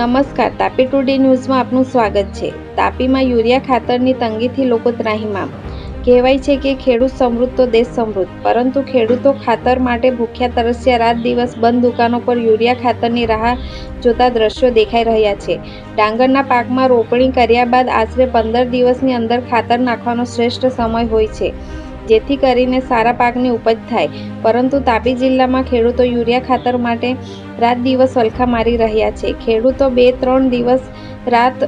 નમસ્કાર, તાપી ટુડે ન્યૂઝમાં આપનું સ્વાગત છે. તાપીમાં યુરિયા ખાતરની તંગીથી લોકો ત્રાહિમામ. કહેવાય છે કે ખેડૂત સમૃદ્ધ તો દેશ સમૃદ્ધ, પરંતુ ખેડૂતો ખાતર માટે ભૂખ્યા, તરસ્યા, રાત દિવસ બંધ દુકાનો પર યુરિયા ખાતરની રાહ જોતા દ્રશ્યો દેખાઈ રહ્યા છે. ડાંગરના પાકમાં રોપણી કર્યા બાદ આશરે પંદર દિવસની અંદર ખાતર નાખવાનો શ્રેષ્ઠ સમય હોય છે. જેથી કરીને સારા પાકની ઉપજ થાય. પરંતુ તાપી જિલ્લામાં ખેડૂતો યુરિયા ખાતર માટે રાત દિવસ વલખા મારી રહ્યા છે. ખેડૂતો બે ત્રણ દિવસ રાત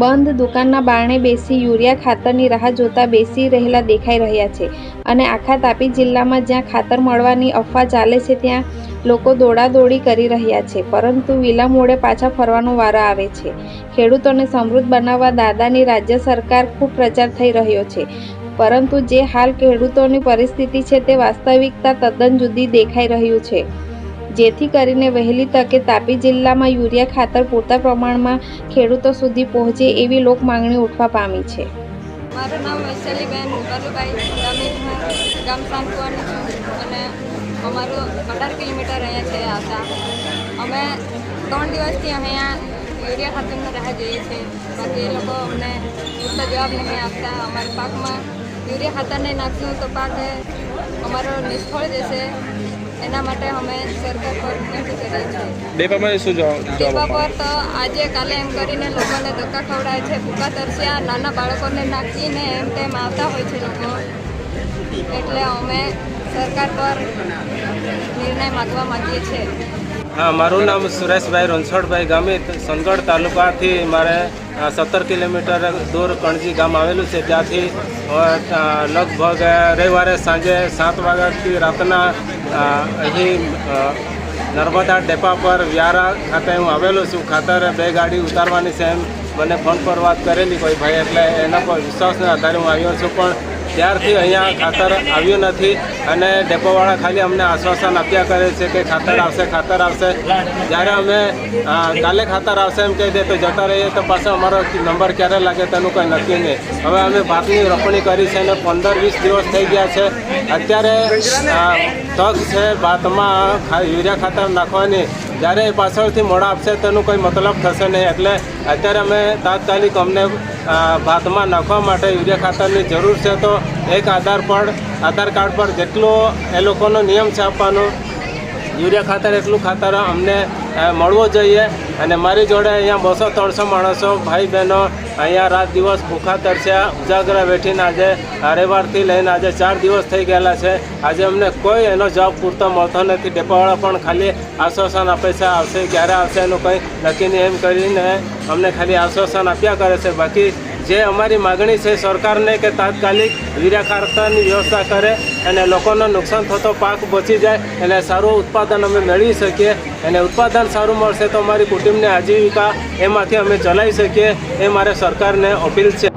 બંધ દુકાનના બારણે બેસી યુરિયા ખાતરની રાહ જોતા બેસી રહેલા દેખાઈ રહ્યા છે અને આખા તાપી જિલ્લામાં જ્યાં ખાતર મળવાની અફવા ચાલે છે ત્યાં લોકો દોડાદોડી કરી રહ્યા છે. પરંતુ વિલા મોડે પાછા ફરવાનો વારો આવે છે. ખેડૂતોને સમૃદ્ધ બનાવવા દાદાની રાજ્ય સરકાર ખૂબ પ્રચાર થઈ રહ્યો છે. પરંતુ જે હાલ ખેડૂતોની પરિસ્થિતિ છે તે વાસ્તવિકતા તદ્દન જુદી દેખાઈ રહ્યું છે. જેથી કરીને વહેલી તકે તાપી જિલ્લામાં યુરિયા ખાતર પૂરતા પ્રમાણમાં ખેડૂતો સુધી પહોંચે એવી લોક માંગણી ઉઠવા પામી છે. મારું નામ વૈશાલીબેન બાલુભાઈ ગામી ગામ સાંકવાની છું અને અમારું અઢાર કિલોમીટર અહીંયા છે આવતા. અમે ત્રણ દિવસથી અહીંયા યુરિયા ખાતરનો રાહ જોઈએ છીએ બાકી એ લોકો અમને પૂરતા જવાબ નહીં આપતા. અમારા પાકમાં યુરિયા ખાતર નહીં નાખશું તો પાક અમારો નિષ્ફળ જશે. એના માટે અમે સરકાર પર વિનંતી કરીએ છીએ. ડેપામાં શું જવાબ જવાબ ટેપા આપવા પર તો આજે કાલે એમ કરીને લોકોને ધક્કા ખવડાવે છે ભૂકા તરસ્યા નાના બાળકોને નાખીને એમ તેમ આવતા હોય છે લોકો. એટલે અમે સરકાર પર નિર્ણય માગવા માંગીએ છીએ. હા મારું નામ સુરેશભાઈ રણછોડભાઈ ગામિત સોનગઢ તાલુકાથી મારે સત્તર કિલોમીટર દૂર કણજી ગામ આવેલું છે. ત્યાંથી લગભગ રવિવારે સાંજે સાત વાગ્યાથી રાતના અહીં નર્મદા ડેપા પર વ્યારા ખાતે હું આવેલો છું. ખાતર બે ગાડી ઉતારવાની છે મને ફોન પર વાત કરેલી કોઈ ભાઈ, એટલે એના પર વિશ્વાસના આધારે હું આવ્યો છું. પણ ત્યારથી અહીંયા ખાતર આવ્યું નથી અને ડેપોવાળા ખાલી અમને આશ્વાસન આપ્યા કરે છે કે ખાતર આવશે ખાતર આવશે. જ્યારે અમે કાલે ખાતર આવશે એમ કહી દે તો જતા રહીએ તો પાછો અમારો નંબર ક્યારે લાગે તેનું કંઈ નક્કી નહીં. હવે અમે ભાતની રોપણી કરી છે અને પંદર વીસ દિવસ થઈ ગયા છે. અત્યારે તક છે ભાતમાં યુરિયા ખાતર નાખવાની. જ્યારે એ પાછળથી મોડા આપશે તેનું કોઈ મતલબ થશે નહીં. એટલે અત્યારે અમે તાત્કાલિક અમને ભાતમાં નાખવા માટે યુરિયા ખાતરની જરૂર છે. તો એક આધાર પર, આધાર કાર્ડ પર જેટલો એ લોકોનો નિયમ છે આપવાનો, યુરિયા ખાતર એટલું ખાતર અમને મળવો જોઈએ. અને મારી જોડે અહીંયા બસો ત્રણસો માણસો ભાઈ બહેનો અહીંયા રાત દિવસ ભૂખા તરસ્યા, ઉજાગરા બેઠીને આજે રવિવારથી લઈને આજે ચાર દિવસ થઈ ગયેલા છે. આજે અમને કોઈ એનો જવાબ પૂરતો મળતો નથી. ડેપાવાળા પણ ખાલી આશ્વાસન આપે છે, આવશે, ક્યારે આવશે એનું કંઈ નહીં એમ કરીને અમને ખાલી આશ્વાસન આપ્યા કરે છે. બાકી જે અમારી માગણી છે સરકારને કે તાત્કાલિક ખાતરની વ્યવસ્થા કરે અને લોકોનો નુકસાન થતો પાક બચી જાય અને સારું ઉત્પાદન અમે મેળવી શકીએ અને ઉત્પાદન સારું મળશે તો અમારી કુટુંબની આજીવિકા એમાંથી અમે ચલાવી શકીએ એ મારે સરકારને અપીલ છે.